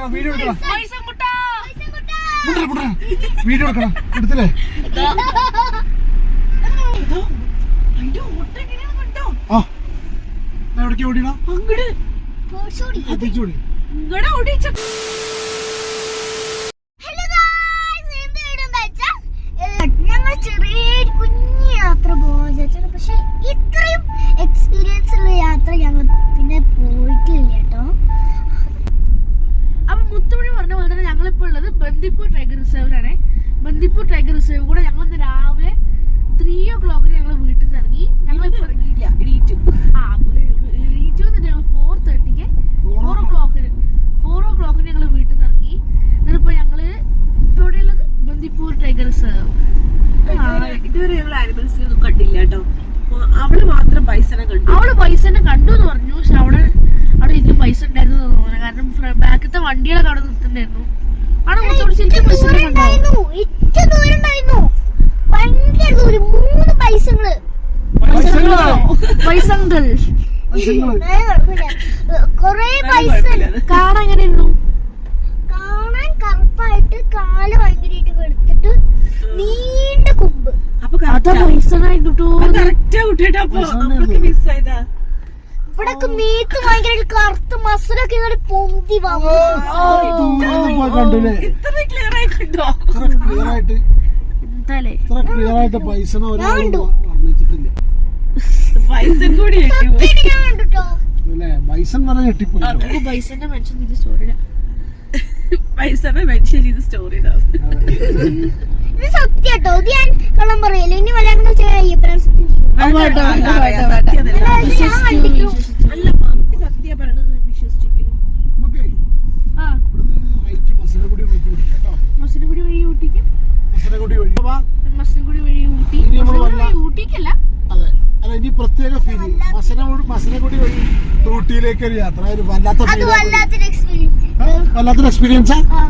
എടുക്കണം വീഡിയോ എടുക്കണം പൈസ മുട്ട മുട്ട, മുട്ട. വീഡിയോ എടുക്കണം എടുത്തില്ലേ? ആ. എവിടേക്കാ ഓടിയണം അങ്ങട്. തിരിച്ചു ഓടി. പൈസകൾ കൊറേ പൈസ കാണാൻ ഇരുന്നു കാണാൻ കറുപ്പായിട്ട് കാൽ ഭയങ്കരമായിട്ട് വെളുത്തിട്ട് നീണ്ട കുമ്പ്. അപ്പൊ അതാ പൈസ ഇവിടൊക്കെ മീത്ത് ഭയങ്കര കറുത്ത മസിലൊക്കെ ഇങ്ങനെ പൊന്തി വന്നു ക്ലിയർ ആയി കണ്ടോ ഇത്ര ക്ലിയർ ആയിട്ട്? എന്താലേ ഇത്ര ക്ലിയർ ആയിട്ട് പൈസ പൈസ കൂടി അല്ലേ ബൈസൺ വരെ ഞെട്ടിപ്പോയി. കേട്ടോ. പൈസന്റെ മെൻഷൻ ചെയ്ത് സ്റ്റോറി പൈസനെ മെൻഷൻ ചെയ്ത് സ്റ്റോറി ഇടാം ഇത് സത്യാട്ടോ. ഇത് ഞാൻ കള്ളം പറയല്ലോ? ഇനി വല്ല അയ്യപ്പനെ സത്യം ചെയ്യും. അല്ലാതെ ഞാൻ കണ്ടിട്ടു. അല്ല മമ്മി സത്യ പറയണത് വിശ്വസിച്ചിരിക്കുന്നു. നമുക്കേ ആ. ഇവിടുന്ന് റൈറ്റ് മസനഗുഡി റൂട്ട് പിടിക്കാം കേട്ടോ. മസിനഗുടി വഴി ഊട്ടിക്ക് മസനഗുഡി വഴി വാ. മസിനഗുടി വഴി ഊട്ടി ഇനി നമ്മൾ മസിനഗുടി വല്ല- വഴി ഊട്ടിക്കല്ല അതെ അല്ല ഇനി പ്രത്യേക ഫീൽ മസനോട് മസനഗുടി വഴി ഊട്ടിയിലേക്ക് ഒരു യാത്ര ഒരു വല്ലാത്ത വല്ലാത്തൊരു എക്സ്പീരിയൻസ് ആ,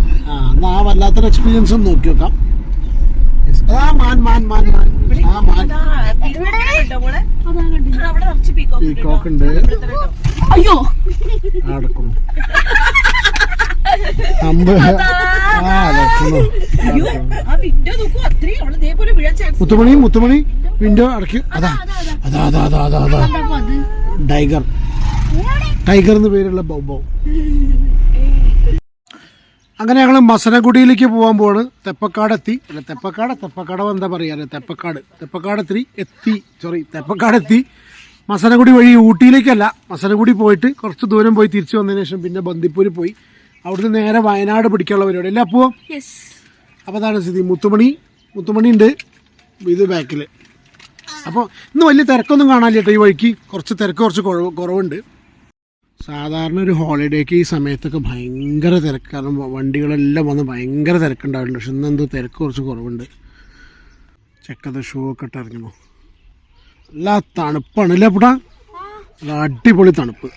എന്നാ ആ വല്ലാത്തൊരു എക്സ്പീരിയൻസ് നോക്കി നോക്കാം. ആ മാൻ മാൻ മാൻ മാൻ. ആ മാൻ. ഉണ്ട് പീകോക്ക്. അയ്യോ. മുത്തുമണി മുത്തുമണി. വിൻഡോ അടയ്ക്കും അതാ അതാ. അതാ അതാ. അതാ അതാ ടൈഗർ. ടൈഗർ എന്ന് പേരുള്ള ബൗബൗ അങ്ങനെ ഞങ്ങൾ മസനഗുഡിയിലേക്ക് പോകാൻ പോവാണ്. തെപ്പക്കാട് എത്തി. അല്ല തെപ്പക്കാട് തെപ്പക്കാട് എന്താ പറയുക തെപ്പക്കാട്. തെപ്പക്കാട് എത്തി. എത്തി. സോറി തെപ്പക്കാട് എത്തി. മസനഗുഡി വഴി ഊട്ടിയിലേക്കല്ല. മസനഗുഡി പോയിട്ട് കുറച്ച് ദൂരം പോയി തിരിച്ചു വന്നതിന് ശേഷം പിന്നെ ബന്ദിപ്പൂര് പോയി. അവിടുന്ന് നേരെ വയനാട് പിടിക്കാനുള്ള പരിപാടി. അല്ലേ അപ്പോൾ അപ്പോൾ അതാണ് സ്ഥിതി. മുത്തുമണി മുത്തുമണി ഉണ്ട്. ഇത് ബാക്കിൽ അപ്പോൾ ഇന്ന് വലിയ തിരക്കൊന്നും കാണാനില്ല ഈ വഴിക്ക്. കുറച്ച് തിരക്ക് കുറച്ച് കുറവ് കുറവുണ്ട്. സാധാരണ ഒരു ഹോളിഡേക്ക് ഈ സമയത്തൊക്കെ ഭയങ്കര തിരക്ക്. കാരണം വണ്ടികളെല്ലാം വന്ന് ഭയങ്കര തിരക്കുണ്ടാവുന്നുണ്ട് പക്ഷെ ഇന്ന് എന്തോ തിരക്ക് കുറച്ച് കുറവുണ്ട്. ചെക്കത് ഷൂ ഒക്കെ ഇട്ട് ഇറങ്ങണോ നല്ല തണുപ്പാണ് അല്ലേ പുട്ടാ നല്ല അടിപൊളി തണുപ്പ്.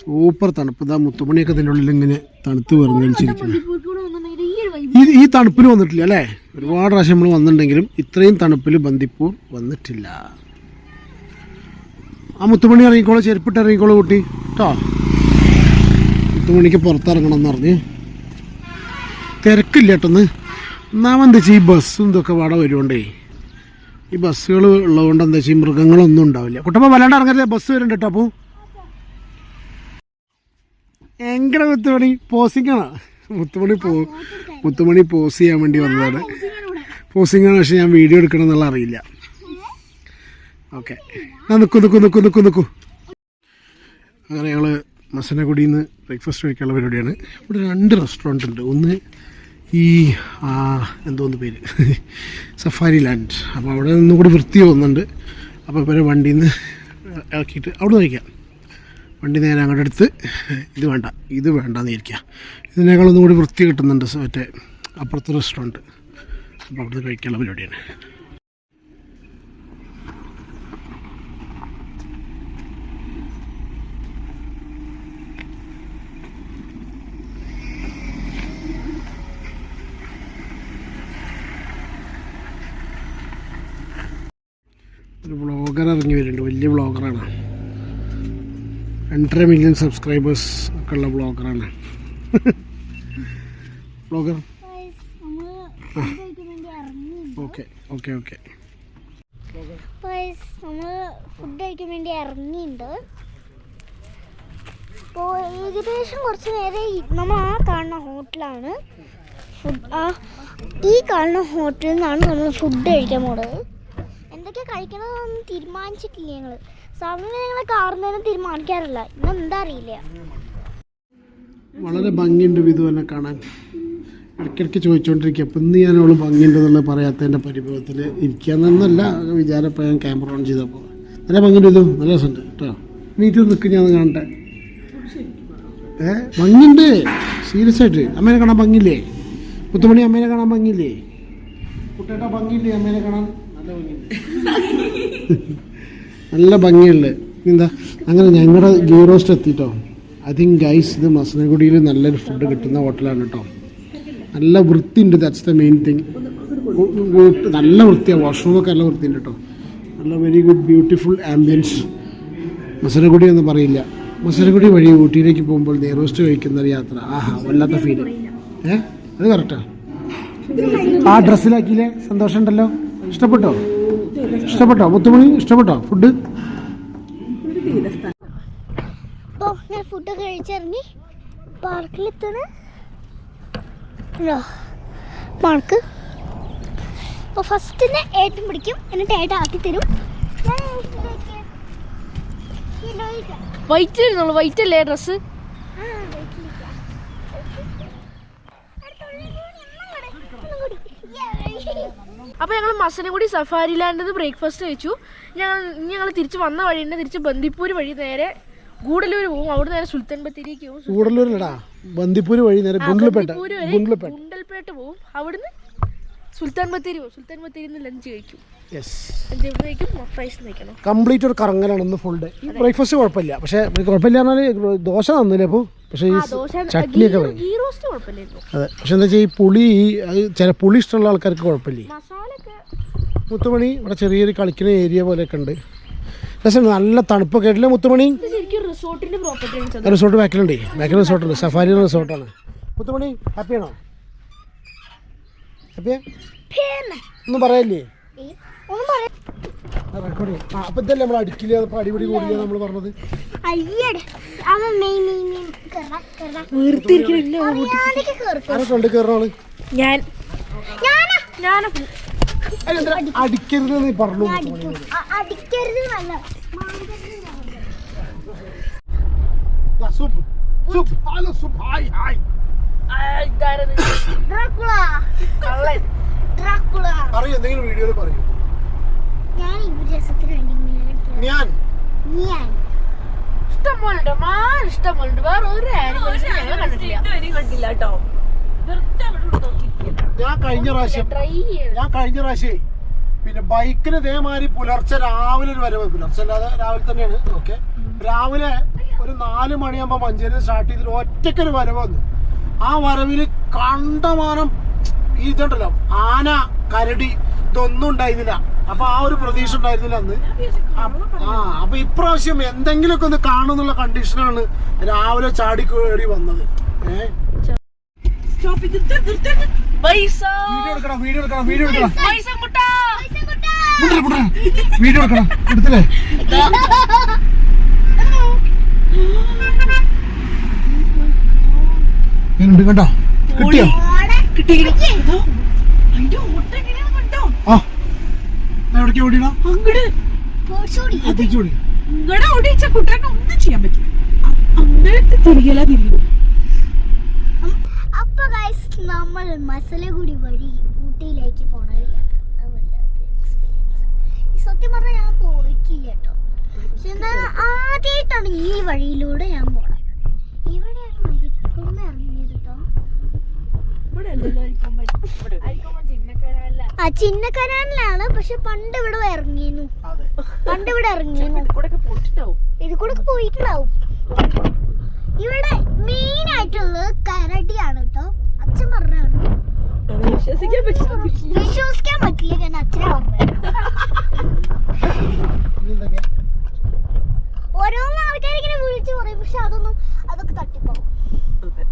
സൂപ്പർ തണുപ്പ്. ഇതാ മുത്തുമണിയൊക്കെ ഇതിന്റെ ഉള്ളിൽ ഇങ്ങനെ തണുത്ത് വിറങ്ങലിച്ചിരിക്കുന്നു ഈ തണുപ്പിൽ വന്നിട്ടില്ല അല്ലേ? ഒരുപാട് പ്രാവശ്യം നമ്മൾ വന്നിട്ടുണ്ടെങ്കിലും ഇത്രയും തണുപ്പിൽ ബന്ദിപ്പൂർ വന്നിട്ടില്ല. ആ മുത്തുമണി ഇറങ്ങിക്കോളൂ ചെരുപ്പിട്ട് ഇറങ്ങിക്കോളൂ കുട്ടി. കേട്ടോ മുത്തുമണിക്ക് പുറത്തിറങ്ങണം എന്ന് പറഞ്ഞ്. തിരക്കില്ല കേട്ടൊന്ന്. ഒന്നാമെന്താ വെച്ചാൽ ഈ ബസ്സും ഇതൊക്കെ പാടെ വരുകൊണ്ടേ ഈ ബസ്സുകൾ ഉള്ളതുകൊണ്ട് എന്താ വെച്ചാൽ മൃഗങ്ങളൊന്നും ഉണ്ടാവില്ല. കുട്ടപ്പ വല്ലാണ്ട് ഇറങ്ങരുത്. ബസ് വരുന്നുണ്ട് കേട്ടോ അപ്പോൾ എങ്ങനെ മുത്തുമണി പോസിംഗ് ആണോ. മുത്തുമണി പോ മുത്തുമണി പോസ് ചെയ്യാൻ വേണ്ടി വന്നതാണ്. പോസിംഗ് ആണ് പക്ഷെ ഞാൻ വീഡിയോ എടുക്കണം എന്നുള്ള അറിയില്ല. ഓക്കെ ആ നിൽക്കൂ നിൽക്കൂ നിൽക്കൂ നിൽക്കൂ നിൽക്കൂ അങ്ങനെ ഞങ്ങൾ മസനഗുഡിയിൽ നിന്ന് ബ്രേക്ക്ഫാസ്റ്റ് കഴിക്കാനുള്ള പരിപാടിയാണ്. ഇവിടെ രണ്ട് റെസ്റ്റോറന്റ് ഉണ്ട്. ഒന്ന് ഈ എന്തോന്ന് പേര്? സഫാരി ലാൻഡ് അപ്പോൾ അവിടെ നിന്നും കൂടി വൃത്തി പോകുന്നുണ്ട് അപ്പോൾ ഇവരെ വണ്ടിയിൽ നിന്ന് ഇറക്കിയിട്ട് അവിടെ നിന്ന് കഴിക്കാം. വണ്ടി നേരെ അങ്ങോട്ട് എടുത്ത് ഇത് വേണ്ട ഇത് വേണ്ടെന്ന് ഇരിക്കുക ഇതിനേക്കാളൊന്നും കൂടി വൃത്തി കിട്ടുന്നുണ്ട് മറ്റേ അപ്പുറത്തെ റെസ്റ്റോറന്റ് അപ്പോൾ അവിടുന്ന് കഴിക്കാനുള്ള പരിപാടിയാണ്. ഒരു ബ്ലോഗർ ഇറങ്ങി വരുന്നുണ്ട് വലിയ വ്ളോഗറാണ് രണ്ടര മില്യൺ സബ്സ്ക്രൈബേഴ്സ് ഒക്കെ ഉള്ള ബ്ലോഗറാണ് ബ്ലോഗർ ഓക്കെ ഓക്കെ ഓക്കെ നമ്മൾ ഫുഡ് കഴിക്കാൻ വേണ്ടി ഇറങ്ങിയിട്ടുണ്ട് ഏകദേശം കുറച്ച് നേരം നമ്മൾ ആ കാണുന്ന ഹോട്ടലാണ് ഫുഡ് ആ ഈ കാണുന്ന ഹോട്ടലിൽ നിന്നാണ് നമ്മൾ ഫുഡ് കഴിക്കാൻ പോണത്. എന്തൊക്കെ കഴിക്കണമെന്നൊന്നും തീരുമാനിച്ചിട്ടില്ല ഞങ്ങൾ ഞങ്ങൾ കാറുന്നതിനും തീരുമാനിക്കാറില്ല. ഇന്ന് അറിയില്ല. വളരെ ഭംഗിയുണ്ട് വിധു എന്നെ കാണാൻ. ഇടയ്ക്കിടയ്ക്ക് ചോദിച്ചുകൊണ്ടിരിക്കുക അപ്പം ഇന്ന് ഞാൻ അവൾ ഭംഗിയുണ്ട് എന്നുള്ളത് പറയാത്തതിന്റെ പരിഭവത്തിൽ ഇരിക്കാന്നല്ല വിചാരപ്പോൾ ഞാൻ ക്യാമറ ഓൺ ചെയ്തപ്പോൾ നല്ല ഭംഗിയുണ്ട് വിധു നല്ല രസമുണ്ട് കേട്ടോ. വീട്ടിൽ നിൽക്കും ഞാൻ കാണട്ടെ. ഏ? ഭംഗിയുണ്ട്. സീരിയസ് ആയിട്ട്. അമ്മേനെ കാണാൻ ഭംഗിയില്ലേ? മുത്തുമണി അമ്മേനെ കാണാൻ ഭംഗിയില്ലേ? കുട്ടേട്ടാ ഭംഗിയില്ലേ? അമ്മേനെ കാണാൻ? നല്ല ഭംഗിയുണ്ട്. നല്ല ഭംഗിയുണ്ട്. എന്താ? അങ്ങനെ ഞങ്ങളുടെ ഗീ റോസ്റ്റ് എത്തിട്ടോ. ഐ തിങ്ക് ഗൈസ് ഇത് മസനഗുഡിയിൽ നല്ലൊരു ഫുഡ് കിട്ടുന്ന ഹോട്ടലാണ് കേട്ടോ നല്ല വൃത്തിയുണ്ട് ദാറ്റ്സ് ദ മെയിൻ തിങ് നല്ല വൃത്തിയാണ് വാഷ്റൂമൊക്കെ നല്ല വൃത്തിയുണ്ട് കേട്ടോ നല്ല very good beautiful ambience Masinagudi ഒന്നും പറയില്ല. മസനഗുഡി വഴി ഊട്ടിയിലേക്ക് പോകുമ്പോൾ നെയ്റോസ്റ്റ് കഴിക്കുന്ന ഒരു യാത്ര. ആഹാ വല്ലാത്ത ഫീൽ ഏ? അത് കറക്റ്റാ ആ. ഡ്രസ്സിലാക്കിയില്ലേ സന്തോഷമുണ്ടല്ലോ. ഇഷ്ടപ്പെട്ടോ? ഇഷ്ടപ്പെട്ടോ? മുത്തുമണി ഇഷ്ടപ്പെട്ടോ? ഫുഡ് അപ്പോൾ ഞാൻ ഫുഡ് കഴിച്ചിറങ്ങി പാർക്കിലെത്തണ പാർക്ക് അപ്പോൾ ഫസ്റ്റിന് ഏട്ടൻ പിടിക്കും. എന്നിട്ട് ഏട്ടൻ ആക്കി തരും. വൈറ്റ് വൈറ്റ് അല്ലേ ഡ്രസ്സ് ആ, വീട്ടിലേക്ക്. അടുത്തുള്ളിൽ കൂടി ഒന്നും കൂടി, ഒന്നും കൂടി. Yeah. അപ്പോൾ ഞങ്ങൾ മസനഗുഡി സഫാരി ലാൻഡിൽ ബ്രേക്ക്ഫാസ്റ്റ് കഴിച്ചു. ഞങ്ങൾ ഞങ്ങൾ തിരിച്ച് വന്ന വഴി തന്നെ തിരിച്ച് ബന്ദിപ്പൂർ വഴി നേരെ ഗൂഡല്ലൂർ പോകും അവിടെ നേരെ സുൽത്താൻ ബത്തേരിക്ക് പോകും കൂടല്ലൂരിലടാ ബന്ദിപ്പൂര് വഴി നേരെ ഗുണ്ടൽപേട്ട്. ബന്ദിപ്പൂര് ഗുണ്ടൽപേട്ട്. പോകും അവിടുന്ന് സുൽത്താൻ ബത്തേരി പോകും സുൽത്താൻ ബത്തേരിയിൽ നിന്ന് ലഞ്ച് കഴിക്കും. യെസ് ലഞ്ച് എവിടെ കഴിക്കും മൊത്തൈസ് കഴിക്കണം. കംപ്ലീറ്റ് ഒരു കറങ്ങലാണ് ഇന്ന് ഫുൾ ഡേ ബ്രേക്ക്ഫാസ്റ്റ് കുഴപ്പമില്ല. പക്ഷേ കുഴപ്പമില്ല ദോശ തന്നില്ല അപ്പോൾ പക്ഷേ ഈ ചട്നി ഒക്കെ അതെ. പക്ഷെ എന്താ വെച്ചാൽ ഈ പുളി ചില പുളി ഇഷ്ടമുള്ള ആൾക്കാർക്ക് കുഴപ്പമില്ല? മുത്തുമണി ഇവിടെ ചെറിയൊരു കളിക്കുന്ന ഏരിയ പോലെയൊക്കെ ഉണ്ട്. രസം നല്ല തണുപ്പൊക്കെ ആയിട്ടില്ല മുത്തുമണി? ആണ് റിസോർട്ട് ബാക്കിലുണ്ട്. ബാക്കിൽ റിസോർട്ടുണ്ട് സഫാരി റിസോർട്ടാണ് മുത്തുമണി ഹാപ്പിയാണോ പിന്നെ, ഒന്നും പറയല്ലേ? റെക്കോർഡ് ആ അപ്പൊ ഇതല്ലേ നമ്മൾ അടിക്കില്ല? അടിപൊളി കൂടില്ല നമ്മൾ പറഞ്ഞത്? ഞാൻ. അടിക്കരുത് നീ പറഞ്ഞു. Soup. Soup. Hello soup. Hi hi. Dracula. Dracula. പറയൂ എന്തെങ്കിലും വീഡിയോയിൽ പറയൂ. ഞാൻ ഞാൻ. ഞാൻ. മാൻ വേറെ ഒരു ആനിമൽസും ഞങ്ങൾ കണ്ടിട്ടില്ല. കേട്ടോ. ഞാൻ കഴിഞ്ഞ പ്രാവശ്യം ഞാൻ കഴിഞ്ഞ പ്രാവശ്യം പിന്നെ ബൈക്കിന് ഇതേമാതിരി പുലർച്ചെ രാവിലെ ഒരു വരവ് പുലർച്ചെ അല്ലാതെ രാവിലെ തന്നെയാണ്. ഓക്കെ രാവിലെ ഒരു നാല് മണിയാകുമ്പോൾ മഞ്ചേരി സ്റ്റാർട്ട് ചെയ്തിട്ട് ഒറ്റയ്ക്കൊരു വരവ് വന്നു. ആ വരവിൽ കണ്ടമാനം ഈ ഇതുണ്ടല്ലോ ആന കരടി ഇതൊന്നും ഉണ്ടായിരുന്നില്ല. അപ്പൊ ആ ഒരു പ്രതീക്ഷ ഉണ്ടായിരുന്നില്ല അന്ന്. ആ അപ്പൊ ഇപ്രാവശ്യം എന്തെങ്കിലുമൊക്കെ ഒന്ന് കാണുന്നുള്ള കണ്ടീഷനാണ് രാവിലെ ചാടി കയറി വന്നത്. ഏഹ് വീഡിയോ എടുക്കണം വീഡിയോ എടുക്കണം വീഡിയോ എടുക്കണം. വീഡിയോ എടുത്തില്ലേ? ഉണ്ട് കണ്ടോ? കിട്ടിയോ? ആ. എവിടേക്ക് ഇങ്ങടെ ഓടിച്ച കുട്ടനെ ഒന്നും ചെയ്യാൻ പറ്റില്ല. അ- അങ്ങനത്തെ തിരികല തിരിയും അപ്പൊ ഗൈസ് നമ്മൾ മസലഗുടി വഴി ഊട്ടിയിലേക്ക് പോണ സത്യം പറഞ്ഞാൽ ഞാൻ പോയിട്ടില്ല കേട്ടോ. പക്ഷെ എന്താണ് ആദ്യമായിട്ടാണ് ഈ വഴിയിലൂടെ ഞാൻ പോണത്. ഇവിടെയാണ് ആ ചിന്നക്കനാലിലാണ് പക്ഷെ പണ്ട് ഇവിടെ ഇറങ്ങിയിരുന്നു. അതെ. പണ്ട് ഇവിടെ ഇറങ്ങിയിരുന്നു. ഇത് കൂടെ പോയിട്ടുണ്ടാവും. ഇവിടെ മെയിൻ ആയിട്ടുള്ളത് കരടിയാണ് കേട്ടോ. അച്ഛൻ പറഞ്ഞാണ് അത് വിശ്വസിക്കാൻ പറ്റില്ല. വിശ്വസിക്കാൻ പറ്റില്ല കാരണം അച്ഛനെ പറഞ്ഞത് ഇതെന്തൊക്കെയാ ഓരോന്ന് ആൾക്കാരിങ്ങനെ വിളിച്ചു പറയും പക്ഷെ അതൊന്നും അതൊക്കെ തട്ടിപ്പോകും അതെ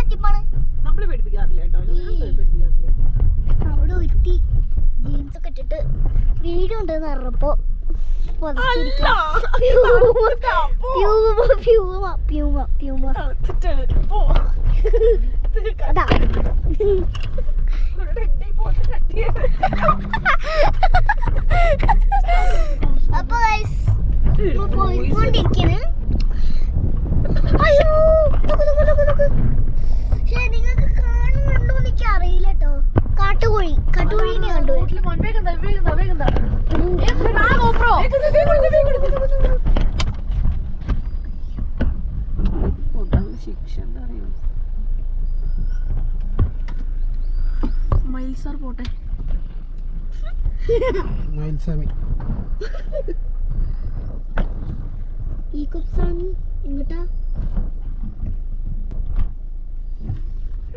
പറ്റിപ്പാണ് നമ്മൾ പേടിപ്പിക്കാറില്ല കേട്ടോ ഞാൻ പേടിപ്പിക്കാറില്ല അവിടെ ഒരുത്തി ജീൻസ് ഒക്കെ ഇട്ടിട്ട് വീഡിയോ ഉണ്ടെന്ന് പറഞ്ഞപ്പോ പുതച്ചിരിക്കുക. Puma, Puma, Puma, Puma. അതാ. അപ്പൊ പോയിക്കൊണ്ടിരിക്കണ് അയ്യോ പക്ഷേ നിങ്ങൾക്ക് കാണുന്നുണ്ടോ എനിക്ക് അറിയില്ല കേട്ടോ കാട്ടുകോഴി കാട്ടുകോഴിനെ കണ്ടു. ശിക്ഷ എന്താ അറിയോ? മൈൽസാർ പോട്ടെ. മയിൽസ്വാമി ഈ കുപ്സാമി എങ്ങോട്ടാ?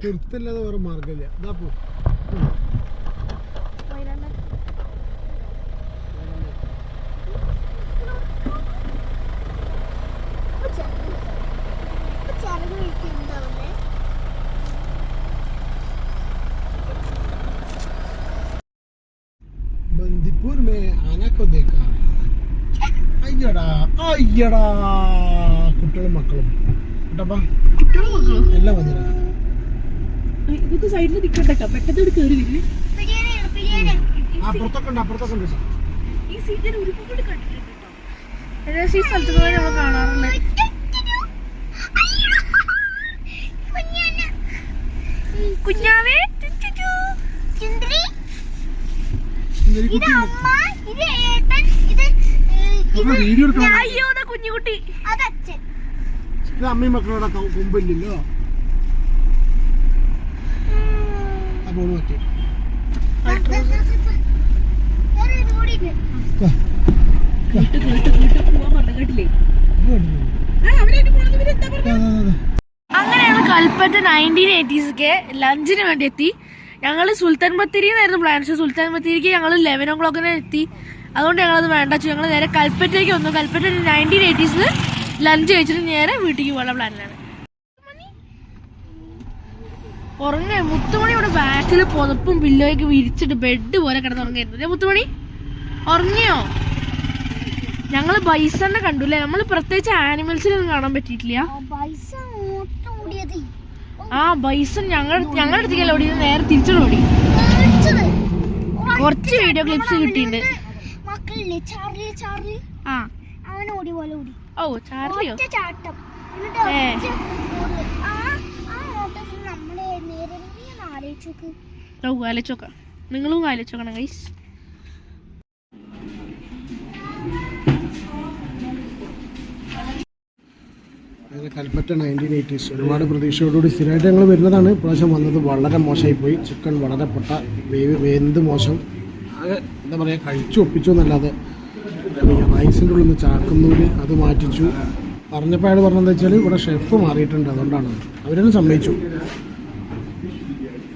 തിരുത്തല്ലാതെ വേറെ മാർഗമില്ല ഇതാ പോ. അയ്യടാ കുട്ടികളും മക്കളും. കുട്ടപ്പാ? എല്ലാം മതിടാ ഇതൊക്കെ സൈഡിൽ നിൽക്കട്ടെ പെട്ടെന്ന് ഇവിടെ കയറി വരും പിടിയാനാണ് പിടിയാനാണ് അപ്പുറത്തൊക്കെ ഉണ്ട് അപ്പുറത്തൊക്കെ ഉണ്ട് ഈ സീറ്റിന് ഒരുപാട് കണ്ടിട്ടുണ്ട് കേട്ടോ. ഏകദേശം ഈ സ്ഥലത്ത് പോയി നമ്മൾ കുഞ്ഞാവേ. ഇത് അമ്മ ഇത് ഏ, നമ്മൾ വീഡിയോ എടുക്കണം അയ്യോ കുഞ്ഞുകുട്ടി ഇത് അമ്മയും മക്കളോടെ കൊമ്പില്ലല്ലോ അപ്പോൾ പറ്റി വേറെ ഇത് കൂടി ഉണ്ട് കേട്ട് കേട്ട് കേട്ട് കേട്ടില്ലേ ആ അവരായിട്ട് പോണത് ഇവർ എന്താ പറഞ്ഞത് അങ്ങനെ ഞങ്ങൾ കൽപ്പറ്റ നയന്റീൻ എയ്റ്റീസൊക്കെ ലഞ്ചിന് വേണ്ടി എത്തി. ഞങ്ങൾ സുൽത്താൻ ബത്തേരിന്നായിരുന്നു പ്ലാൻ പക്ഷേ സുൽത്താൻ ബത്തേരിക്ക് ഞങ്ങൾ ലെവൻ ഒ ക്ലോക്കിന് എത്തി. അതുകൊണ്ട് ഞങ്ങളത് വേണ്ട വെച്ചു. ഞങ്ങൾ നേരെ കൽപ്പറ്റയ്ക്ക് വന്നു. കൽപ്പറ്റ നയന്റീൻ എയ്റ്റീസിൽ ലഞ്ച് കഴിച്ചിട്ട് നേരെ വീട്ടിലേക്ക് പോകാനുള്ള പ്ലാനിലാണ് ഉറങ്ങ. മുത്തുമണി ഇവിടെ ബാക്കിൽ പുതപ്പും പില്ലോയൊക്കെ വിരിച്ചിട്ട് ബെഡ് പോലെ കിടന്നുറങ്ങായിരുന്നു അല്ലേ മുത്തുമണി ഉറങ്ങിയോ? ഞങ്ങൾ ബൈസണ്ണെ കണ്ടുല്ലേ? നമ്മൾ പ്രത്യേകിച്ച് ആനിമൽസിനൊന്നും കാണാൻ പറ്റിയിട്ടില്ല. ആ ബൈസൺ ഞങ്ങൾ ഞങ്ങളുടെ അടുത്തേക്കല്ല ഓടിയത്. നേരെ തിരിച്ചോടി കുറച്ച് വീഡിയോ ക്ലിപ്സ് കിട്ടിയിട്ടുണ്ട്. ചാർലി ചാർലി ആ. അവൻ ഓടി പോലെ ഓടി. ഓ ചാർലിയോ ചാട്ടം. ആലോചിച്ചോക്കാം നിങ്ങളും ആലോചിച്ചോക്കണം ഗൈസ് കൽപ്പറ്റ നയന്റീൻ എയ്റ്റീസ് ഒരുപാട് പ്രതീക്ഷയോടുകൂടി സ്ഥിരമായിട്ട് ഞങ്ങൾ വരുന്നതാണ്. ഇപ്രാവശ്യം വന്നത് വളരെ മോശമായി പോയി ചിക്കൻ വളരെ പൊട്ട വേവ് വേന്ത് മോശം. ആകെ എന്താ പറയുക കഴിച്ചു ഒപ്പിച്ചു എന്നല്ലാതെ റൈസിന്റെ ഉള്ളിൽ നിന്ന് ചാക്കുന്നൂര് അത് മാറ്റിച്ചു. പറഞ്ഞപ്പോൾ അയാൾ പറഞ്ഞതെന്ന് വെച്ചാൽ ഇവിടെ ഷെഫ് മാറിയിട്ടുണ്ട് അതുകൊണ്ടാണ്. അവരെന്നെ സമ്മതിച്ചു.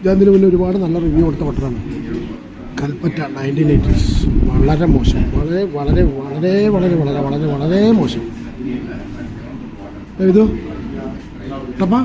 ഞാൻ ഇതിന് മുന്നേ ഒരുപാട് നല്ല റിവ്യൂ കൊടുത്ത ഹോട്ടലാണ്. കൽപ്പറ്റ നയന്റീൻ എയ്റ്റീസ് വളരെ മോശം. വളരെ വളരെ വളരെ വളരെ വളരെ വളരെ വളരെ മോശം. ഇത് ടപ്പാ?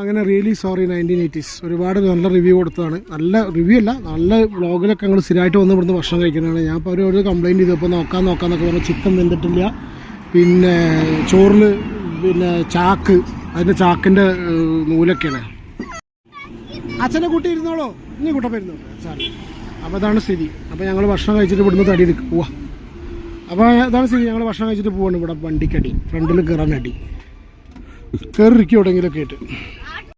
അങ്ങനെ റിയലി സോറി നയന്റീൻ എയ്റ്റീസ് ഒരുപാട് നല്ല റിവ്യൂ കൊടുത്തതാണ്. നല്ല റിവ്യൂ അല്ല നല്ല വ്ളോഗിലൊക്കെ ഞങ്ങൾ സ്ഥിരമായിട്ട് വന്ന് ഇവിടുന്ന് ഭക്ഷണം കഴിക്കുന്നതാണ്. ഞാൻ ഇപ്പോൾ ഒരു കംപ്ലയിന്റ് ചെയ്തപ്പോൾ നോക്കാൻ നോക്കാമെന്നൊക്കെ പറഞ്ഞു ചിക്കൻ വെന്തിട്ടില്ല പിന്നെ ചോറിൽ പിന്നെ ചാക്ക് അതിന്റെ ചാക്കിന്റെ നൂലൊക്കെയാണ്. അച്ഛനെ കൂട്ടി ഇരുന്നോളോ. ഇനി കൂട്ടം വരുന്നു സാറി അപ്പോൾ അതാണ് സ്ഥിതി. അപ്പോൾ ഞങ്ങൾ ഭക്ഷണം കഴിച്ചിട്ട് ഇവിടുന്ന് തടി എടുക്കും പോവാ. അപ്പോൾ അതാണ് സ്ഥിതി. ഞങ്ങൾ ഭക്ഷണം കഴിച്ചിട്ട് പോവാണ് ഇവിടെ വണ്ടിക്കടി. ഫ്രണ്ടിൽ കയറാൻ അടി എവിടെയെങ്കിലുമൊക്കെ ആയിട്ട്.